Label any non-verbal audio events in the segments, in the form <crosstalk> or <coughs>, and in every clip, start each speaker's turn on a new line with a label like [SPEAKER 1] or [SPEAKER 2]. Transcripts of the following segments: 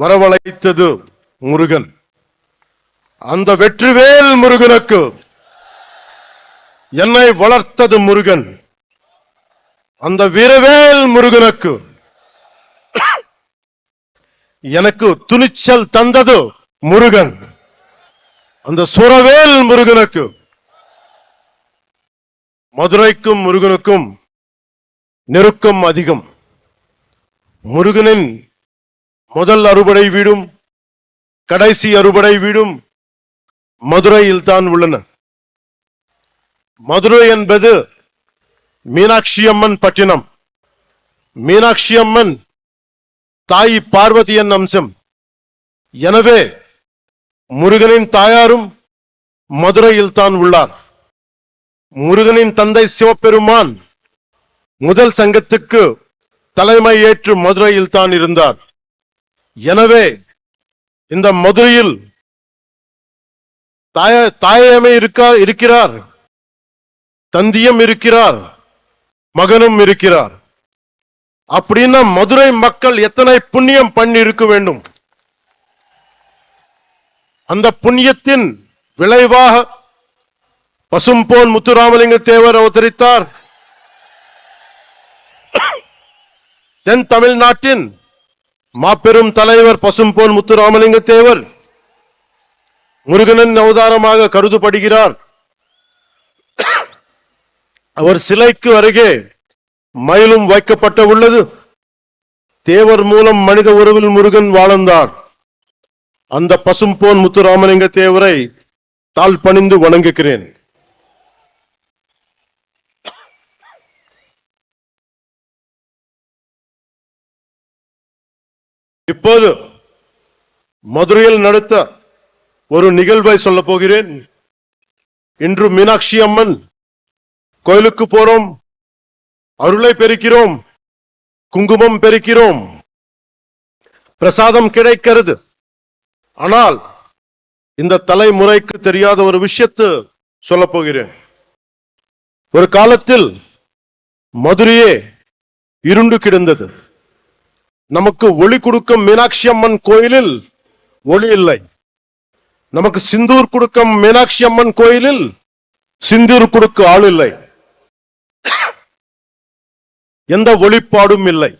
[SPEAKER 1] வரவழைத்தது முருகன் அந்த வெற்றிவேல் முருகனுக்கு என்னை வளர்த்தது முருகன் அந்த வீரவேல் முருகனுக்கு எனக்கு துணிச்சல் தந்தது முருகன் அந்த சுரவேல் முருகனுக்கு மதுரைக்கும் முருகனுக்கும் நெருக்கம் அதிகம் முருகனின் முதல் அறுபடை வீடும் கடைசி அறுபடை வீடும் மதுரையில் தான் உள்ளன மதுரை என்பது மீனாட்சி அம்மன் பட்டினம் மீனாட்சி அம்மன் தாய் பார்வதியின் அம்சம் எனவே முருகனின் தாயாரும் மதுரையில் தான் உள்ளார் முருகனின் தந்தை சிவபெருமான் முதல் சங்கத்துக்கு தலைமை ஏற்று மதுரையில் தான் இருந்தார் எனவே இந்த மதுரையில் தாய தாயமை இருக்கிறார் தந்தியம் இருக்கிறார் மகனும் இருக்கிறார் அப்படின்னா மதுரை மக்கள் எத்தனை புண்ணியம் பண்ணி இருக்க வேண்டும் அந்த புண்ணியத்தின் விளைவாக பசும்போன் முத்துராமலிங்க தேவர் அவதரித்தார் தென் தமிழ்நாட்டின் மாபெரும் தலைவர் பசும்போல் முத்துராமலிங்க தேவர் முருகனின் அவதாரமாக கருதப்படுகிறார் அவர் சிலைக்கு அருகே மயிலும் வைக்கப்பட்ட உள்ளது தேவர் மூலம் மனித உறவில் முருகன் வாழ்ந்தார் அந்த பசும்போன் முத்துராமலிங்க தேவரை தாழ் பணிந்து வணங்குகிறேன் இப்போது மதுரையில் நடத்த ஒரு நிகழ்வை சொல்ல போகிறேன் இன்று மீனாட்சி அம்மன் கோயிலுக்கு போறோம் அருளை பெருக்கிறோம் குங்குமம் பெருக்கிறோம் பிரசாதம் கிடைக்கிறது ஆனால் இந்த தலைமுறைக்கு தெரியாத ஒரு விஷயத்து சொல்ல போகிறேன் ஒரு காலத்தில் மதுரையே இருண்டு கிடந்தது நமக்கு ஒளி கொடுக்கும் மீனாட்சி அம்மன் கோயிலில் ஒளி இல்லை நமக்கு சிந்தூர் கொடுக்கும் மீனாட்சி அம்மன் கோயிலில் சிந்தூர் கொடுக்க ஆள் இல்லை எந்த ஒளிப்பாடும் இல்லை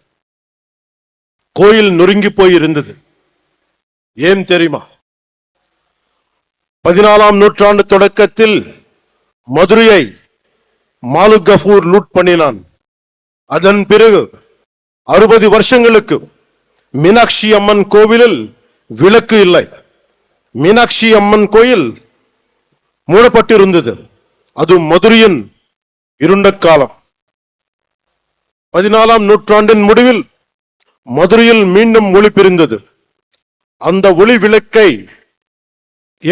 [SPEAKER 1] கோயில் நொறுங்கி போய் இருந்தது ஏன் தெரியுமா பதினாலாம் நூற்றாண்டு தொடக்கத்தில் மதுரையை கபூர் லூட் பண்ணினான் அதன் பிறகு அறுபது வருஷங்களுக்கு மீனாட்சி அம்மன் கோவிலில் விளக்கு இல்லை மீனாட்சி அம்மன் கோயில் மூடப்பட்டிருந்தது அது மதுரையின் இருண்ட காலம் பதினாலாம் நூற்றாண்டின் முடிவில் மதுரையில் மீண்டும் ஒளி பிரிந்தது அந்த ஒளி விளக்கை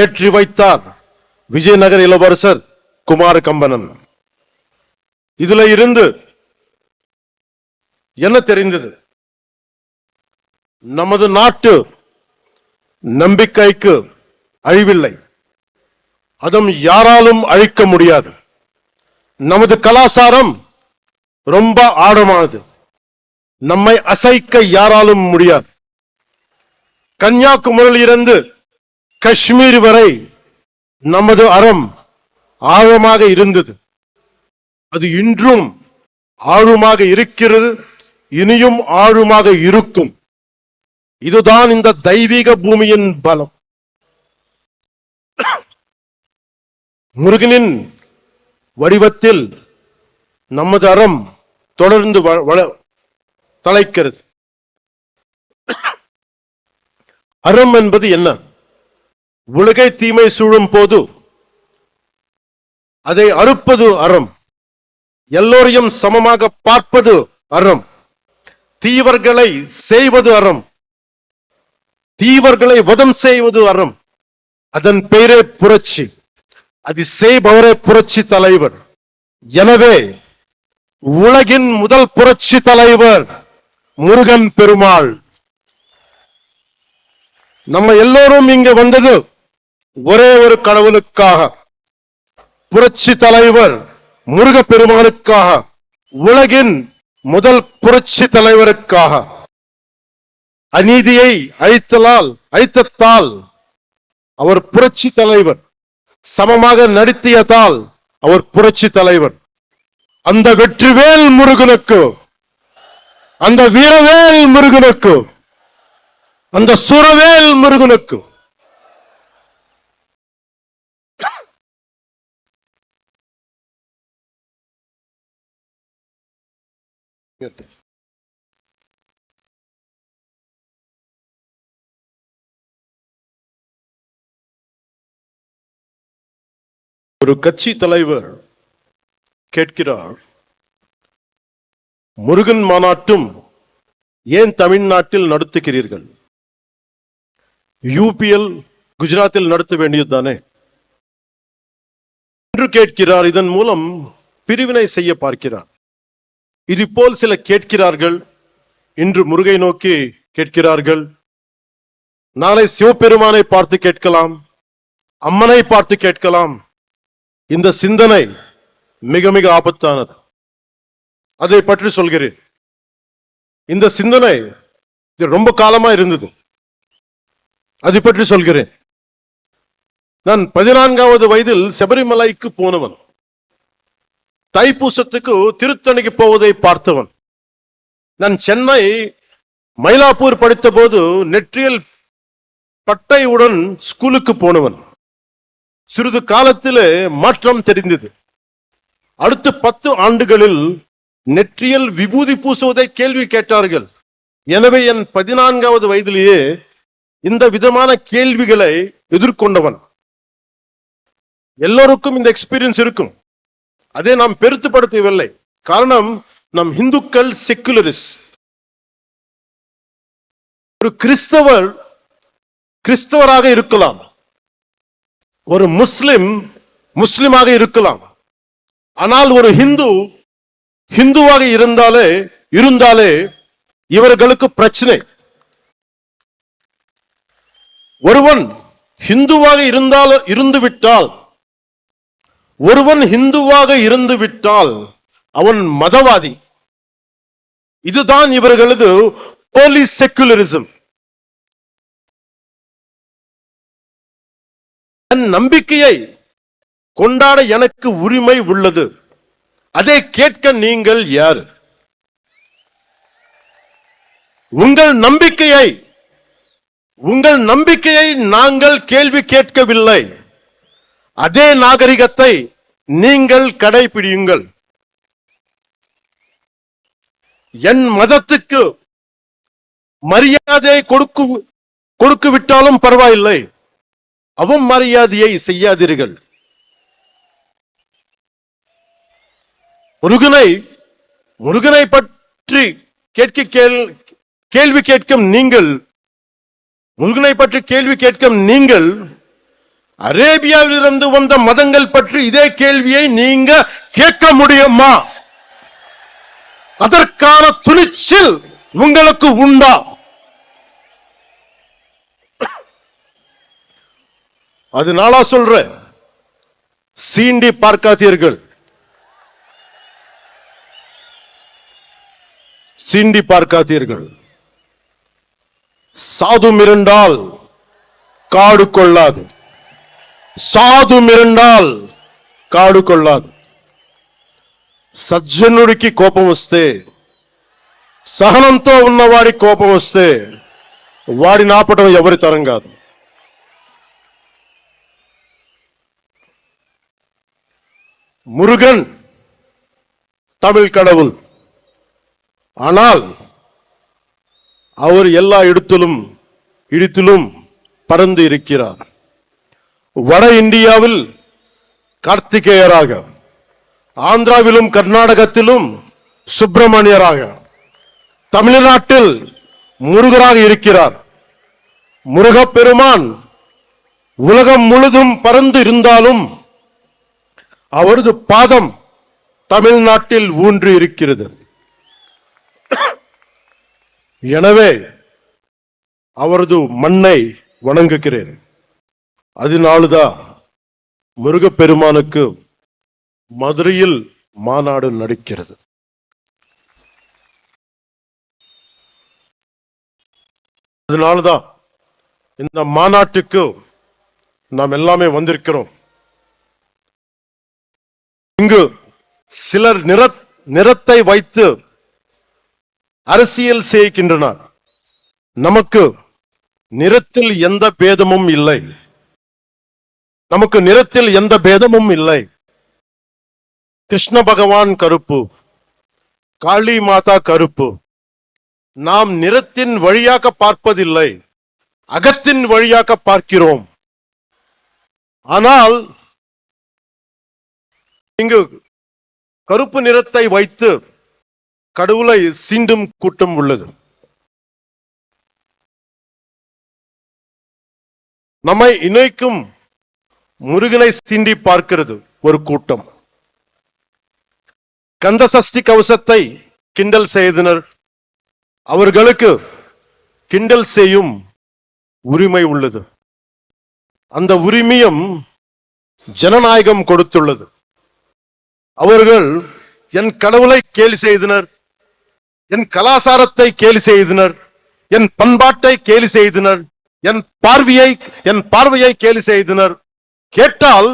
[SPEAKER 1] ஏற்றி வைத்தார் விஜயநகர் இளவரசர் குமார கம்பனன் இதுல இருந்து என்ன தெரிந்தது நமது நாட்டு நம்பிக்கைக்கு அழிவில்லை அதும் யாராலும் அழிக்க முடியாது நமது கலாச்சாரம் ரொம்ப ஆழமானது நம்மை அசைக்க யாராலும் முடியாது கன்னியாகுமரியிலிருந்து காஷ்மீர் வரை நமது அறம் ஆழமாக இருந்தது அது இன்றும் ஆழமாக இருக்கிறது இனியும் ஆழமாக இருக்கும் இதுதான் இந்த தெய்வீக பூமியின் பலம் முருகனின் வடிவத்தில் நமது அறம் தொடர்ந்து தலைக்கிறது அறம் என்பது என்ன உலகை தீமை சூழும் போது அதை அறுப்பது அறம் எல்லோரையும் சமமாக பார்ப்பது அறம் தீவர்களை செய்வது அறம் தீவர்களை வதம் செய்வது அறம் அதன் பெயரே புரட்சி அது செய்பவரே புரட்சி தலைவர் எனவே உலகின் முதல் புரட்சி தலைவர் முருகன் பெருமாள் நம்ம எல்லோரும் இங்க வந்தது ஒரே ஒரு கடவுளுக்காக புரட்சி தலைவர் முருக பெருமானுக்காக உலகின் முதல் புரட்சி தலைவருக்காக அநீதியை அழித்தலால் அழித்தத்தால் அவர் புரட்சி தலைவர் சமமாக நடத்தியதால் அவர் புரட்சி தலைவர் அந்த வெற்றிவேல் முருகனுக்கு அந்த வீரவேல் முருகனுக்கு அந்த சுரவேல் முருகனுக்கு Good ஒரு கட்சி தலைவர் கேட்கிறார் முருகன் மாநாட்டும் ஏன் தமிழ்நாட்டில் நடத்துகிறீர்கள் யூபிஎல் குஜராத்தில் நடத்த வேண்டியதுதானே என்று கேட்கிறார் இதன் மூலம் பிரிவினை செய்ய பார்க்கிறார் இது போல் சில கேட்கிறார்கள் இன்று முருகை நோக்கி கேட்கிறார்கள் நாளை சிவபெருமானை பார்த்து கேட்கலாம் அம்மனை பார்த்து கேட்கலாம் இந்த சிந்தனை மிக மிக ஆபத்தானது அதை பற்றி சொல்கிறேன் இந்த சிந்தனை ரொம்ப காலமா இருந்தது அதை பற்றி சொல்கிறேன் நான் பதினான்காவது வயதில் சபரிமலைக்கு போனவன் தைப்பூசத்துக்கு திருத்தணிக்கு போவதை பார்த்தவன் நான் சென்னை மயிலாப்பூர் படித்த போது நெற்றியல் பட்டையுடன் ஸ்கூலுக்கு போனவன் சிறிது காலத்திலே மாற்றம் தெரிந்தது அடுத்த பத்து ஆண்டுகளில் நெற்றியல் விபூதி பூசுவதை கேள்வி கேட்டார்கள் எனவே என் பதினான்காவது வயதிலேயே இந்த விதமான கேள்விகளை எதிர்கொண்டவன் எல்லோருக்கும் இந்த எக்ஸ்பீரியன்ஸ் இருக்கும் அதை நாம் பெருத்துப்படுத்தவில்லை காரணம் நம் இந்துக்கள் செக்குலரிஸ் ஒரு கிறிஸ்தவர் கிறிஸ்தவராக இருக்கலாம் ஒரு முஸ்லிம் முஸ்லிமாக இருக்கலாம் ஆனால் ஒரு ஹிந்து ஹிந்துவாக இருந்தாலே இருந்தாலே இவர்களுக்கு பிரச்சனை ஒருவன் ஹிந்துவாக இருந்தால் இருந்துவிட்டால் ஒருவன் ஹிந்துவாக இருந்து விட்டால் அவன் மதவாதி இதுதான் இவர்களது போலி செக்குலரிசம் என் நம்பிக்கையை கொண்டாட எனக்கு உரிமை உள்ளது அதை கேட்க நீங்கள் யார் உங்கள் நம்பிக்கையை உங்கள் நம்பிக்கையை நாங்கள் கேள்வி கேட்கவில்லை அதே நாகரிகத்தை நீங்கள் கடைபிடியுங்கள் என் மதத்துக்கு மரியாதை கொடுக்கு கொடுக்கு விட்டாலும் பரவாயில்லை அவன் மரியாதையை செய்யாதீர்கள் முருகனை முருகனை பற்றி கேட்க கேள்வி கேட்கும் நீங்கள் முருகனை பற்றி கேள்வி கேட்கும் நீங்கள் அரேபியாவிலிருந்து வந்த மதங்கள் பற்றி இதே கேள்வியை நீங்க கேட்க முடியுமா அதற்கான துணிச்சல் உங்களுக்கு உண்டா அது நாளா சொல்ற சீண்டி பார்க்காதீர்கள் சீண்டி பார்க்காதீர்கள் சாது காடு கொள்ளாது சாது மிரண்டால் காடு கொள்ளாது சஜ்ஜனுடிக்கு கோபம் வஸ்தே சகனந்தோ உன்ன வாடி கோபம் வஸ்தே வாடி நாப்பட்டம் எவரி தரங்காது முருகன் தமில் கடவுல் ஆனால் அவர் எல்லா இடுத்துலும் இடுத்துலும் பரந்து இருக்கிறார் வட இந்தியாவில் கார்த்திகேயராக ஆந்திராவிலும் கர்நாடகத்திலும் சுப்பிரமணியராக தமிழ்நாட்டில் முருகராக இருக்கிறார் முருகப்பெருமான் உலகம் முழுதும் பறந்து இருந்தாலும் அவரது பாதம் தமிழ்நாட்டில் ஊன்றி இருக்கிறது <coughs> எனவே அவரது மண்ணை வணங்குகிறேன் அதனால்தான் முருகப்பெருமானுக்கு மதுரையில் மாநாடு நடிக்கிறது அதனாலதான் இந்த மாநாட்டுக்கு நாம் எல்லாமே வந்திருக்கிறோம் இங்கு சிலர் நிற நிறத்தை வைத்து அரசியல் செய்கின்றனர் நமக்கு நிறத்தில் எந்த பேதமும் இல்லை நமக்கு நிறத்தில் எந்த பேதமும் இல்லை கிருஷ்ண பகவான் கருப்பு காளி மாதா கருப்பு நாம் நிறத்தின் வழியாக பார்ப்பதில்லை அகத்தின் வழியாக பார்க்கிறோம் ஆனால் இங்கு கருப்பு நிறத்தை வைத்து கடவுளை சீண்டும் கூட்டம் உள்ளது நம்மை இணைக்கும் முருகனை சிண்டி பார்க்கிறது ஒரு கூட்டம் கந்தசஷ்டி கவசத்தை கிண்டல் செய்தனர் அவர்களுக்கு கிண்டல் செய்யும் உரிமை உள்ளது அந்த உரிமையும் ஜனநாயகம் கொடுத்துள்ளது அவர்கள் என் கடவுளை கேலி செய்தனர் என் கலாசாரத்தை கேலி செய்தனர் என் பண்பாட்டை கேலி செய்தனர் என் பார்வையை என் பார்வையை கேலி செய்தனர் கேட்டால்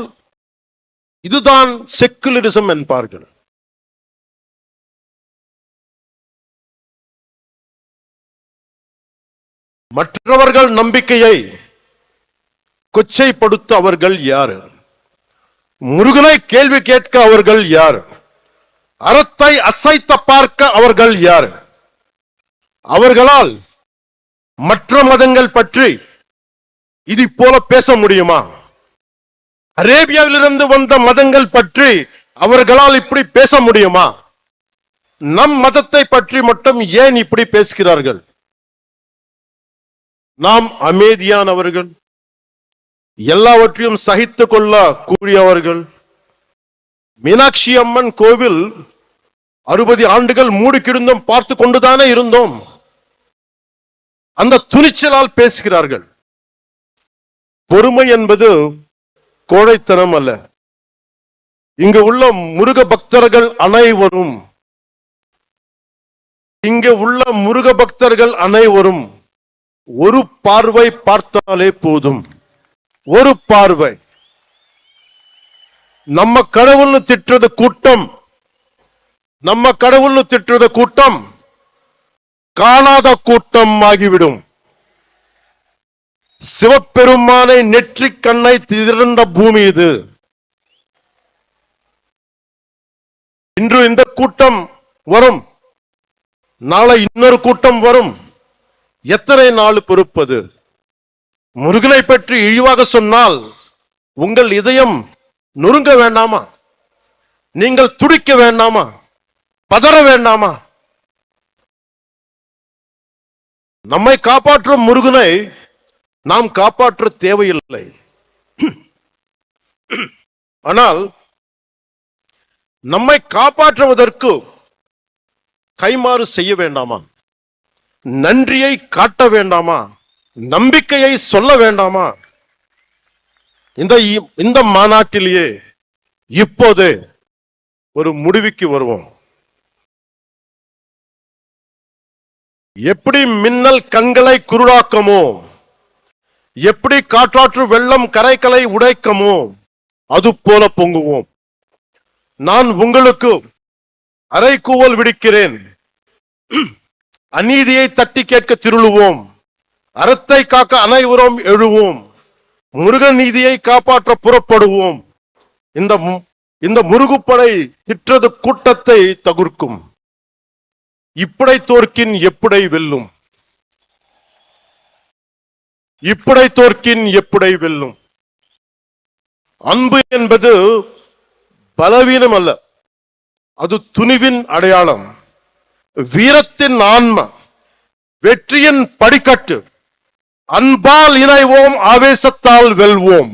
[SPEAKER 1] இதுதான் செக்குலரிசம் என்பார்கள் மற்றவர்கள் நம்பிக்கையை கொச்சைப்படுத்த அவர்கள் யார் முருகனை கேள்வி கேட்க அவர்கள் யார் அறத்தை அசைத்த பார்க்க அவர்கள் யார் அவர்களால் மற்ற மதங்கள் பற்றி இது போல பேச முடியுமா அரேபியாவிலிருந்து வந்த மதங்கள் பற்றி அவர்களால் இப்படி பேச முடியுமா நம் மதத்தை பற்றி மட்டும் ஏன் இப்படி பேசுகிறார்கள் நாம் அமைதியானவர்கள் எல்லாவற்றையும் சகித்து கொள்ள கூடியவர்கள் மீனாட்சி அம்மன் கோவில் அறுபது ஆண்டுகள் மூடி கிடந்தும் பார்த்து கொண்டுதானே இருந்தோம் அந்த துணிச்சலால் பேசுகிறார்கள் பொறுமை என்பது கோழைத்தனம் அல்ல இங்க உள்ள முருக பக்தர்கள் அனைவரும் இங்கு உள்ள முருக பக்தர்கள் அனைவரும் ஒரு பார்வை பார்த்தாலே போதும் ஒரு பார்வை நம்ம கடவுள்னு திட்டுறது கூட்டம் நம்ம கடவுள்னு திட்டுறது கூட்டம் காணாத கூட்டம் ஆகிவிடும் சிவபெருமானை நெற்றி கண்ணை திறந்த பூமி இது இன்று இந்த கூட்டம் வரும் நாளை இன்னொரு கூட்டம் வரும் எத்தனை நாள் பொறுப்பது முருகனை பற்றி இழிவாக சொன்னால் உங்கள் இதயம் நொறுங்க வேண்டாமா நீங்கள் துடிக்க வேண்டாமா பதற வேண்டாமா நம்மை காப்பாற்றும் முருகனை நாம் காப்பாற்ற தேவையில்லை ஆனால் நம்மை காப்பாற்றுவதற்கு கைமாறு செய்ய வேண்டாமா நன்றியை காட்ட வேண்டாமா நம்பிக்கையை சொல்ல வேண்டாமா இந்த இந்த மாநாட்டிலேயே இப்போது ஒரு முடிவுக்கு வருவோம் எப்படி மின்னல் கண்களை குருடாக்கமோ எப்படி காற்றாற்று வெள்ளம் கரைகளை உடைக்கமோ அது போல பொங்குவோம் நான் உங்களுக்கு அரைக்கூவல் விடுக்கிறேன் அநீதியை தட்டி கேட்க திருளுவோம் அறத்தை காக்க அனைவரும் எழுவோம் முருகன் நீதியை காப்பாற்ற புறப்படுவோம் இந்த இந்த முருகுப்படை திற்றது கூட்டத்தை தகுர்க்கும் இப்படை தோற்கின் எப்படி வெல்லும் இப்படை தோற்கின் எப்படை வெல்லும் அன்பு என்பது பலவீனம் அல்ல அது துணிவின் அடையாளம் வீரத்தின் ஆன்ம வெற்றியின் படிக்கட்டு அன்பால் இணைவோம் ஆவேசத்தால் வெல்வோம்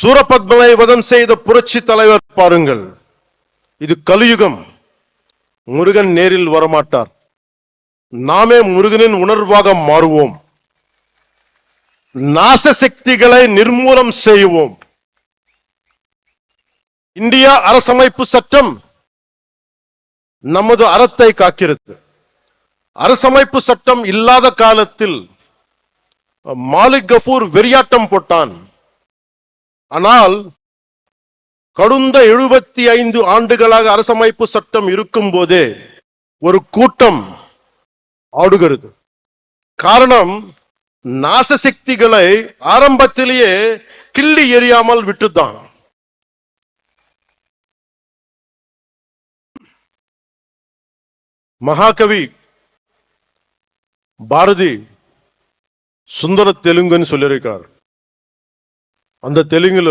[SPEAKER 1] சூரபத்மனை வதம் செய்த புரட்சி தலைவர் பாருங்கள் இது கலியுகம் முருகன் நேரில் வரமாட்டார் நாமே முருகனின் உணர்வாக மாறுவோம் நாச சக்திகளை நிர்மூலம் செய்வோம் இந்தியா அரசமைப்பு சட்டம் நமது அறத்தை காக்கிறது அரசமைப்பு சட்டம் இல்லாத காலத்தில் மாலிக் கபூர் வெறியாட்டம் போட்டான் ஆனால் கடுந்த எழுபத்தி ஐந்து ஆண்டுகளாக அரசமைப்பு சட்டம் இருக்கும் போதே ஒரு கூட்டம் ஆடுகிறது காரணம் நாசசக்திகளை ஆரம்பத்திலேயே கிள்ளி எறியாமல் விட்டுதான் மகாகவி பாரதி சுந்தர தெலுங்குன்னு சொல்லியிருக்கார் அந்த தெலுங்குல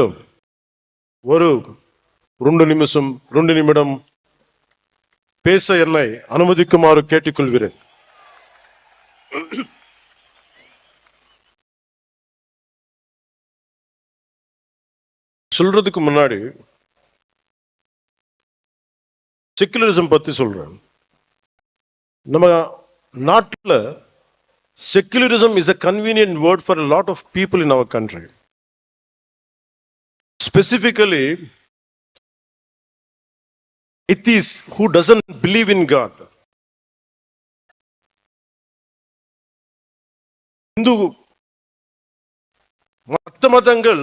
[SPEAKER 1] ஒரு ரெண்டு நிமிஷம் ரெண்டு நிமிடம் பேச என்னை அனுமதிக்குமாறு கேட்டுக்கொள்கிறேன் சொல்றதுக்கு முன்னாடி செக்குலரிசம் பத்தி சொல்றேன் நம்ம நாட்டில் secularism is a convenient word for lot of people in our country specifically it is who doesn't believe in God Hindu மத்த மதங்கள்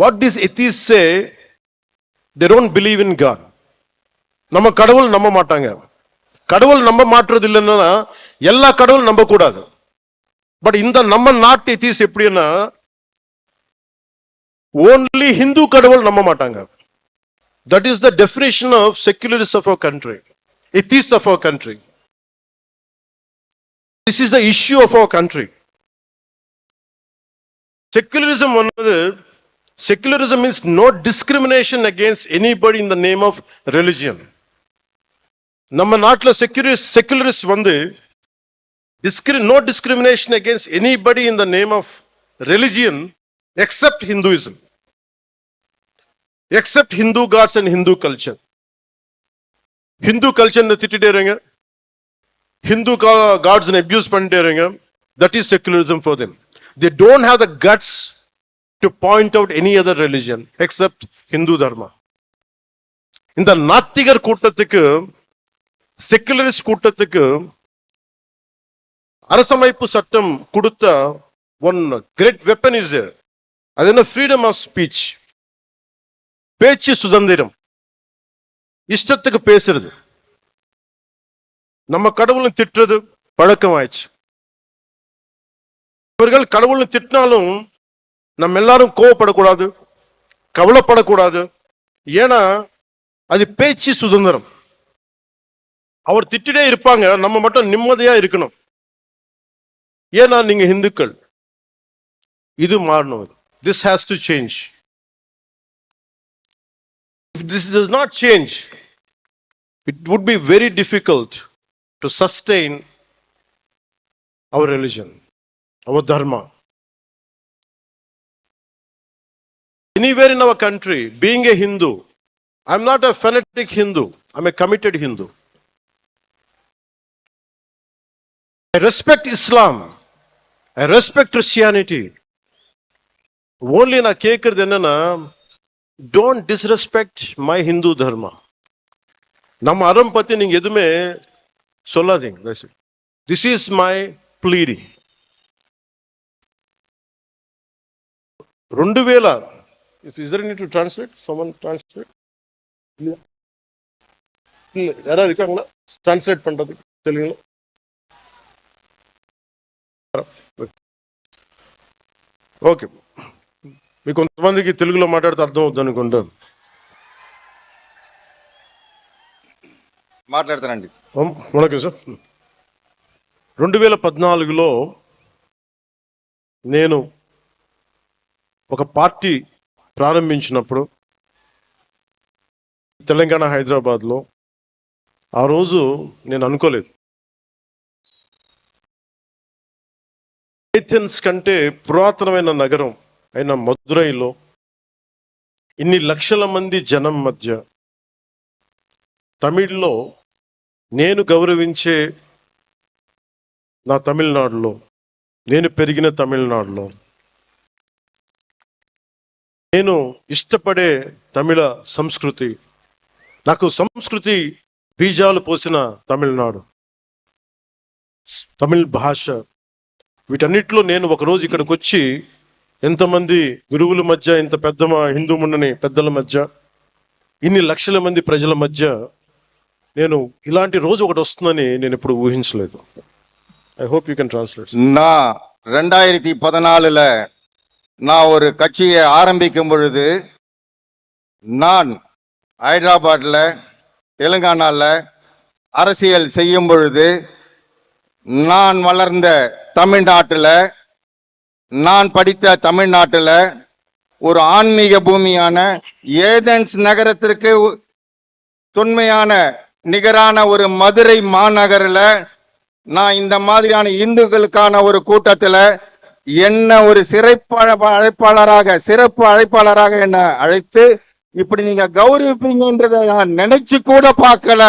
[SPEAKER 1] what is ethics say they don't believe in God நம்ம கடவுள் நம்ப மாட்டாங்க கடவுள் நம்ப மாட்டுறது இல்லைன்னா எல்லா கடவுளும் நம்ப கூடாது பட் இந்த நம்ம நாட்டு எத்திஸ் எப்படின்னா ஓன்லி ஹிந்து கடவுள் நம்ப மாட்டாங்க that is the definition of secularism of our country ethics of our country This is the issue of our country. Secularism, one another, secularism means no discrimination against anybody in the name of religion. நம்ம நாட்டில் செக்யூரிஸ்ட் secularist வந்து டிஸ்கிரி no discrimination against anybody in the name of religion except Hinduism except Hindu gods and Hindu culture Hindu கல்ச்சர்னு திட்டிட்டே இருங்க Hindu gods abuse பண்ணிட்டே இருங்க that is secularism for them they don't have the guts to point out any other religion except Hindu dharma இந்த நாத்திகர் கூட்டத்துக்கு secularist கூட்டத்துக்கு அரசமைப்பு சட்டம் கொடுத்த ஒன் கிரேட் வெப்பன் இஸ் அது என்ன ஃப்ரீடம் ஆஃப் ஸ்பீச் பேச்சு சுதந்திரம் இஷ்டத்துக்கு பேசுறது நம்ம கடவுளும் திட்டுறது பழக்கம் ஆயிடுச்சு இவர்கள் கடவுளும் திட்டினாலும் நம்ம எல்லாரும் கோவப்படக்கூடாது கவலைப்படக்கூடாது ஏன்னா அது பேச்சு சுதந்திரம் அவர் திட்டிட்டே இருப்பாங்க நம்ம மட்டும் நிம்மதியா இருக்கணும் ஏன்னா நீங்க இந்துக்கள் இது மாறணும் this has to change this is not change it would be very difficult to sustain our religion, our dharma. Anywhere in our country, being a Hindu, I am not a fanatic Hindu, I am a committed Hindu. I respect Islam, I respect Christianity. Only na kekardenana, don't disrespect my Hindu dharma. ನಮ್ಮ ಅರಂಪತಿ ನಿಂಗೆ ಎದುಮೆ சொல்லாதீங்க தயவு this is my pleading రెండు వేల if is there to translate సోమన్ translate యారా இருக்காங்களா translate பண்றது తెలుగులో ఓకే మీకు కొంతమందికి తెలుగులో మాట్లాడితే అర్థం అవుతుంది అనుకుంటాను మాట్లాడతానండి సార్ రెండు వేల పద్నాలుగులో నేను ఒక పార్టీ ప్రారంభించినప్పుడు తెలంగాణ హైదరాబాద్లో ఆ రోజు నేను అనుకోలేదు ఏథెన్స్ కంటే పురాతనమైన నగరం అయిన మధురైలో ఇన్ని లక్షల మంది జనం మధ్య తమిళ్లో నేను గౌరవించే నా తమిళనాడులో నేను పెరిగిన తమిళనాడులో నేను ఇష్టపడే తమిళ సంస్కృతి నాకు సంస్కృతి బీజాలు పోసిన తమిళనాడు తమిళ్ భాష వీటన్నిటిలో నేను ఒకరోజు ఇక్కడికి వచ్చి ఎంతమంది గురువుల మధ్య ఇంత పెద్ద హిందూ ఉండని పెద్దల మధ్య ఇన్ని లక్షల మంది ప్రజల మధ్య నేను ఇలాంటి రోజు ఒకటి వస్తుందని నేను ఇప్పుడు ఊహించలేదు I hope you can translate
[SPEAKER 2] நான் ரெண்டாயிரத்தி பதினாலுல நான் ஒரு கட்சியை ஆரம்பிக்கும் பொழுது நான் ஹைதராபாத்தில் தெலுங்கானாவில் அரசியல் செய்யும் பொழுது நான் வளர்ந்த தமிழ்நாட்டில் நான் படித்த தமிழ்நாட்டில் ஒரு ஆன்மீக பூமியான ஏதென்ஸ் நகரத்திற்கு தொன்மையான நிகரான ஒரு மதுரை மாநகரில் நான் இந்த மாதிரியான இந்துக்களுக்கான ஒரு கூட்டத்தில் என்ன ஒரு சிறப்பு அழைப்பாளராக சிறப்பு அழைப்பாளராக என்ன அழைத்து இப்படி நீங்க கௌரவிப்பீங்கன்றத நான் நினைச்சு கூட பார்க்கல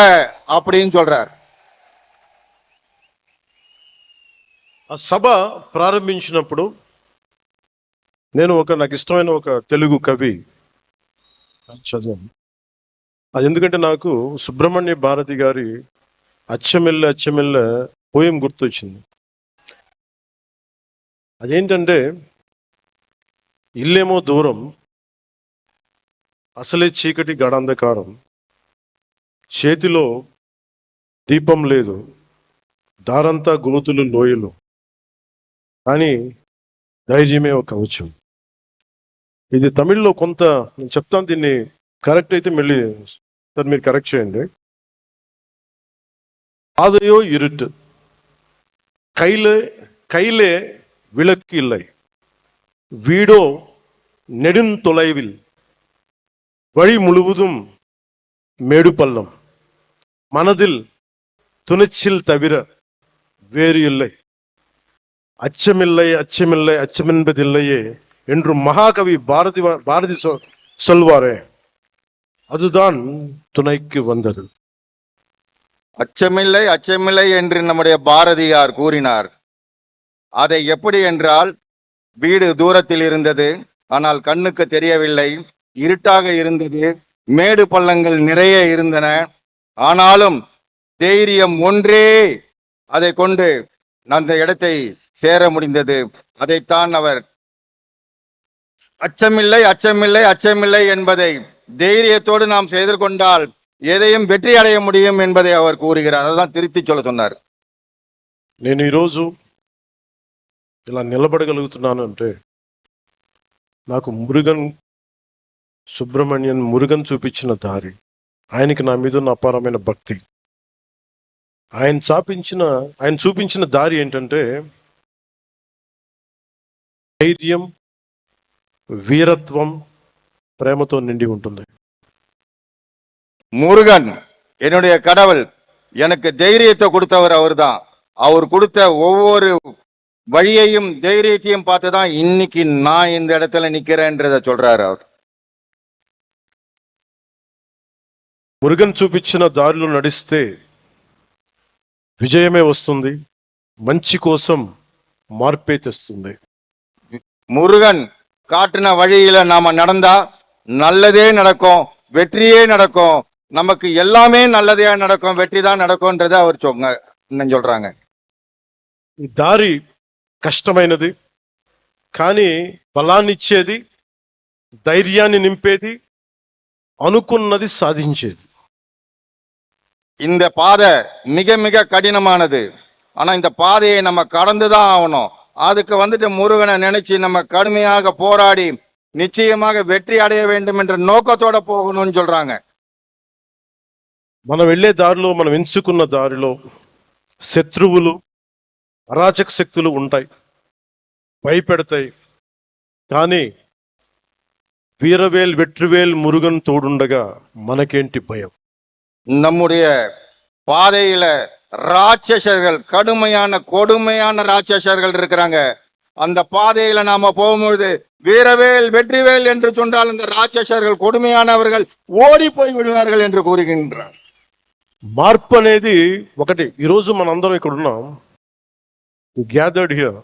[SPEAKER 2] அப்படின்னு சொல்றார் சபா பிராரம்பிச்சினப்படும் నేను ஒக்க నాకు ఇష్టమైన ఒక கவி కవి చదివాను అది ఎందుకంటే నాకు సుబ్రహ్మణ్య భారతి గారి అచ్చమెల్ల అచ్చమెల్ల పోయం గుర్తొచ్చింది అదేంటంటే ఇల్లేమో దూరం అసలే చీకటి గడాంధకారం చేతిలో దీపం లేదు దారంతా గోతులు లోయలు కానీ ధైర్యమే ఒక కవచం ఇది తమిళ్లో కొంత నేను చెప్తాను దీన్ని కరెక్ట్ అయితే మళ్ళీ సార్ మీరు కరెక్ట్ చేయండి பாதையோ இருட்டு கையில கையிலே விளக்கு இல்லை வீடோ நெடுந்தொலைவில் வழி முழுவதும் மேடு பள்ளம் மனதில் துணிச்சில் தவிர வேறு இல்லை அச்சமில்லை அச்சமில்லை அச்சமென்பதில்லையே என்று மகாகவி பாரதி பாரதி சொல்வாரே அதுதான் துணைக்கு வந்தது அச்சமில்லை அச்சமில்லை என்று நம்முடைய பாரதியார் கூறினார் அதை எப்படி என்றால் வீடு தூரத்தில் இருந்தது ஆனால் கண்ணுக்கு தெரியவில்லை இருட்டாக இருந்தது மேடு பள்ளங்கள் நிறைய இருந்தன ஆனாலும் தைரியம் ஒன்றே அதை கொண்டு அந்த இடத்தை சேர முடிந்தது அதைத்தான் அவர் அச்சமில்லை அச்சமில்லை அச்சமில்லை என்பதை தைரியத்தோடு நாம் செய்து கொண்டால் ఏదయం వెట్రి అడయ ముడియం என்பதை அவர் கூறுகிறார் అదதான் తిరిగి చెబుతున్నారు నేను ఈరోజు ఇలా నిలబడగలుగుతున్నాను అంటే నాకు మురుగన్ సుబ్రహ్మణ్యన్ మురుగన్ చూపించిన దారి ఆయనకి నా మీద ఉన్న అపారమైన భక్తి ఆయన చాపించిన ఆయన చూపించిన దారి ఏంటంటే ధైర్యం వీరత్వం ప్రేమతో నిండి ఉంటుంది முருகன் என்னுடைய கடவுள் எனக்கு தைரியத்தை கொடுத்தவர் அவர் தான் அவர் கொடுத்த ஒவ்வொரு வழியையும் தைரியத்தையும் பார்த்து தான் இன்னைக்கு நான் இந்த இடத்துல நிக்கிறேன்றத சொல்றாரு அவர் முருகன் చూపించిన దారిలో నడిస్తే விஜயமே வசதி మంచి கோசம் మార్పే తెస్తుంది முருகன் காட்டின வழியில நாம நடந்தா நல்லதே நடக்கும் வெற்றியே நடக்கும் நமக்கு எல்லாமே நல்லதே நடக்கும் வெற்றி தான் நடக்கும்ன்றதை அவர் சொங்க சொல்றாங்க ఈ దారి కష్టమైనది కానీ బలాన్నిచ్చేది ధైర్యాన్ని నింపేది అనుకున్నది సాధించేది இந்த பாதை மிக மிக கடினமானது ஆனா இந்த பாதையை நம்ம கடந்துதான் ஆகணும் அதுக்கு வந்துட்டு முருகனை நினைச்சு நம்ம கடுமையாக போராடி நிச்சயமாக வெற்றி அடைய வேண்டும் என்ற நோக்கத்தோட போகணும்னு சொல்றாங்க మనం வெள்ளே தாரிலோ மன ఎంచుకున్న தாரிலோ శత్రువులు అరాచక శక్తులు உண்டை பயப்படுத்தை కానీ வீரவேல் வெற்றுவேல் முருகன் తోడుండగా மனக்கேண்டி பயம் நம்முடைய பாதையில ராட்சசர்கள் கடுமையான கொடுமையான ராட்சசர்கள் இருக்கிறாங்க அந்த பாதையில நாம போகும்பொழுது வீரவேல் வெற்றிவேல் என்று சொன்னால் அந்த ராட்சசர்கள் கொடுமையானவர்கள் ஓடி போய் விடுவார்கள் என்று கூறுகின்றார் మార్పు అనేది ఒకటి ఈరోజు మనందరం ఇక్కడ ఉన్నాం గ్యాదర్డ్ హియర్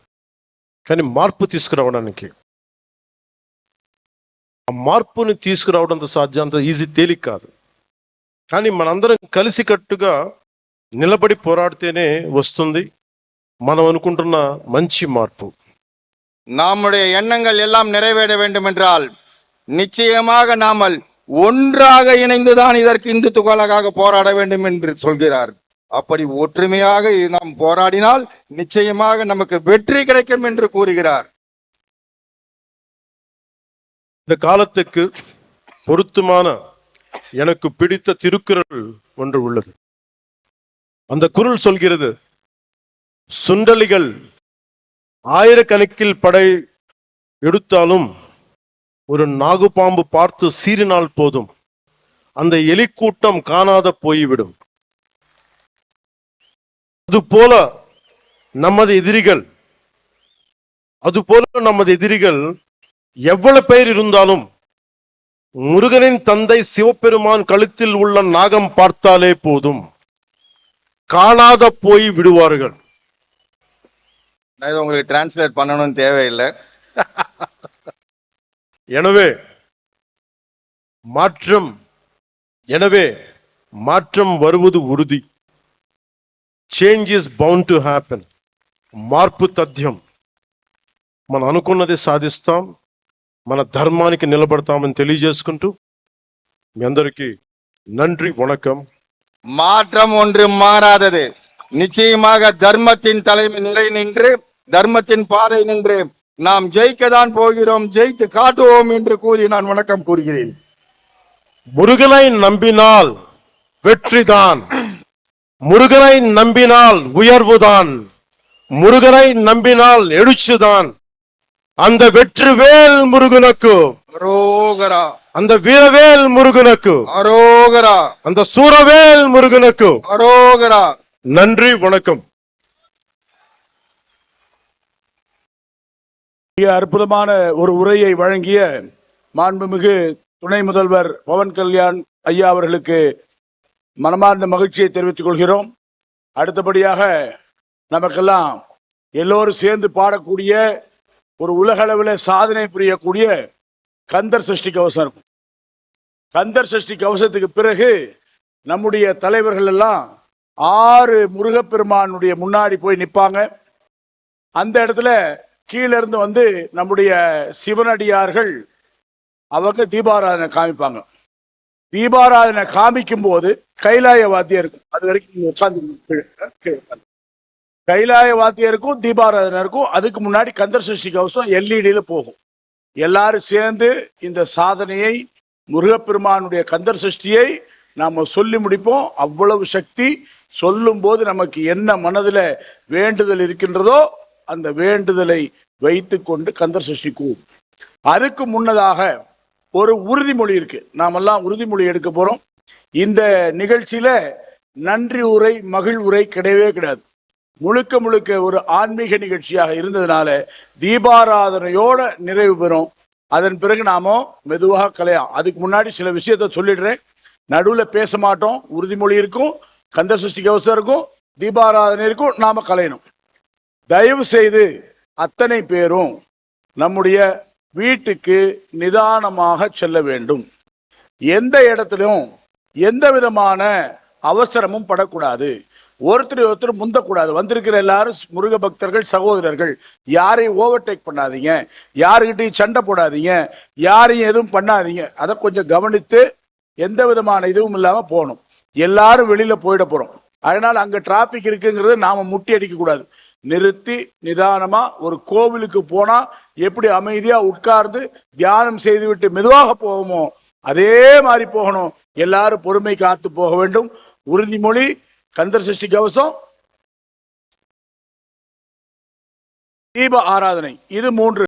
[SPEAKER 2] కానీ మార్పు తీసుకురావడానికి ఆ మార్పుని తీసుకురావడంత అంత ఈజీ తేలిక కాదు కానీ మనందరం కలిసికట్టుగా నిలబడి పోరాడితేనే వస్తుంది మనం అనుకుంటున్న మంచి మార్పు நம்முடைய எண்ணங்கள் எல்லாம் நிறைவேற வேண்டும் என்றால் நிச்சயமாக நாமல் ஒன்றாக இணைந்துதான் இதற்கு இந்து துகளாக போராட வேண்டும் என்று சொல்கிறார் அப்படி ஒற்றுமையாக நாம் போராடினால் நிச்சயமாக நமக்கு வெற்றி கிடைக்கும் என்று கூறுகிறார் இந்த காலத்துக்கு பொருத்தமான எனக்கு பிடித்த திருக்குறள் ஒன்று உள்ளது அந்த குரல் சொல்கிறது சுண்டலிகள் ஆயிரக்கணக்கில் படை எடுத்தாலும் ஒரு நாகுபாம்பு பார்த்து சீறினால் போதும் அந்த எலிக்கூட்டம் காணாத போய்விடும் அதுபோல நமது எதிரிகள் அதுபோல நமது எதிரிகள் எவ்வளவு பேர் இருந்தாலும் முருகனின் தந்தை சிவபெருமான் கழுத்தில் உள்ள நாகம் பார்த்தாலே போதும் காணாத போய் விடுவார்கள் நான் இதை உங்களுக்கு டிரான்ஸ்லேட் பண்ணணும்னு தேவையில்லை <laughs> எனவே மாற்றம் எனவே மாற்றம் வருவது உறுதி change is bound to happen மார்பு தத்தியம் మనం అనుకున్నది సాధిస్తాం మన ధర్మానికి నిలబడతామని తెలియజేసుకుంటూ మీ అందరికీ நன்றி வணக்கம் மாற்றம் ஒன்று மாறாதது நிச்சயமாக தர்மத்தின் தலைமை நிலை நின்று தர்மத்தின் பாதை நின்று நாம் ஜெயிக்க தான் போகிறோம் ஜெயித்து காட்டுவோம் என்று கூறி நான் வணக்கம் கூறுகிறேன் முருகனை நம்பினால் வெற்றிதான் முருகனை நம்பினால் உயர்வுதான் முருகனை நம்பினால் எழுச்சிதான் அந்த வெற்றிவேல் முருகனுக்கு அரோகரா அந்த வீரவேல் முருகனுக்கு அரோகரா அந்த சூரவேல் முருகனுக்கு அரோகரா நன்றி வணக்கம் அற்புதமான ஒரு உரையை வழங்கிய மாண்புமிகு துணை முதல்வர் பவன் கல்யாண் ஐயா அவர்களுக்கு மனமார்ந்த மகிழ்ச்சியை தெரிவித்துக் கொள்கிறோம் அடுத்தபடியாக நமக்கெல்லாம் எல்லோரும் சேர்ந்து பாடக்கூடிய ஒரு உலகளவில் சாதனை புரியக்கூடிய கந்தர் சஷ்டி கவசம் இருக்கும் கந்தர் சஷ்டி கவசத்துக்கு பிறகு நம்முடைய தலைவர்கள் எல்லாம் ஆறு முருகப்பெருமானுடைய முன்னாடி போய் நிற்பாங்க அந்த இடத்துல கீழிருந்து வந்து நம்முடைய சிவனடியார்கள் அவங்க தீபாராதனை காமிப்பாங்க தீபாராதனை காமிக்கும் போது கைலாய வாத்தியருக்கும் அது வரைக்கும் உட்கார்ந்து கைலாய வாத்தியருக்கும் தீபாராதனை இருக்கும் அதுக்கு முன்னாடி கந்தர் சஷ்டி கவசம் எல்இடியில போகும் எல்லாரும் சேர்ந்து இந்த சாதனையை முருகப்பெருமானுடைய கந்தர் சஷ்டியை நாம சொல்லி முடிப்போம் அவ்வளவு சக்தி சொல்லும் போது நமக்கு என்ன மனதில் வேண்டுதல் இருக்கின்றதோ அந்த வேண்டுதலை வைத்து கொண்டு கந்தர் சஷ்டி கூவும் அதுக்கு முன்னதாக ஒரு உறுதிமொழி இருக்கு நாமெல்லாம் உறுதிமொழி எடுக்க போறோம் இந்த நிகழ்ச்சியில நன்றி உரை மகிழ் உரை கிடையவே கிடையாது முழுக்க முழுக்க ஒரு ஆன்மீக நிகழ்ச்சியாக இருந்ததுனால தீபாராதனையோட நிறைவு பெறும் அதன் பிறகு நாம மெதுவாக கலையா அதுக்கு முன்னாடி சில விஷயத்த சொல்லிடுறேன் நடுவில் பேச மாட்டோம் உறுதிமொழி இருக்கும் கந்த சஷ்டி கவசம் இருக்கும் தீபாராதனை இருக்கும் நாம கலையணும் தயவு செய்து அத்தனை பேரும் நம்முடைய வீட்டுக்கு நிதானமாக செல்ல வேண்டும் எந்த இடத்திலும் எந்த விதமான அவசரமும் படக்கூடாது ஒருத்தர் ஒருத்தர் முந்தக்கூடாது வந்திருக்கிற எல்லாரும் முருக பக்தர்கள் சகோதரர்கள் யாரையும் ஓவர்டேக் பண்ணாதீங்க யாருக்கிட்டையும் சண்டை போடாதீங்க யாரையும் எதுவும் பண்ணாதீங்க அதை கொஞ்சம் கவனித்து எந்த விதமான இதுவும் இல்லாமல் போகணும் எல்லாரும் வெளியில் போயிட போகிறோம் அதனால் அங்கே டிராஃபிக் இருக்குங்கிறது நாம் முட்டி அடிக்கக்கூடாது நிறுத்தி நிதானமா ஒரு கோவிலுக்கு போனா எப்படி அமைதியா உட்கார்ந்து தியானம் செய்துவிட்டு மெதுவாக போகுமோ அதே மாதிரி போகணும் எல்லாரும் பொறுமை காத்து போக வேண்டும் உறுதிமொழி கந்தர் சஷ்டி கவசம் தீப ஆராதனை இது மூன்று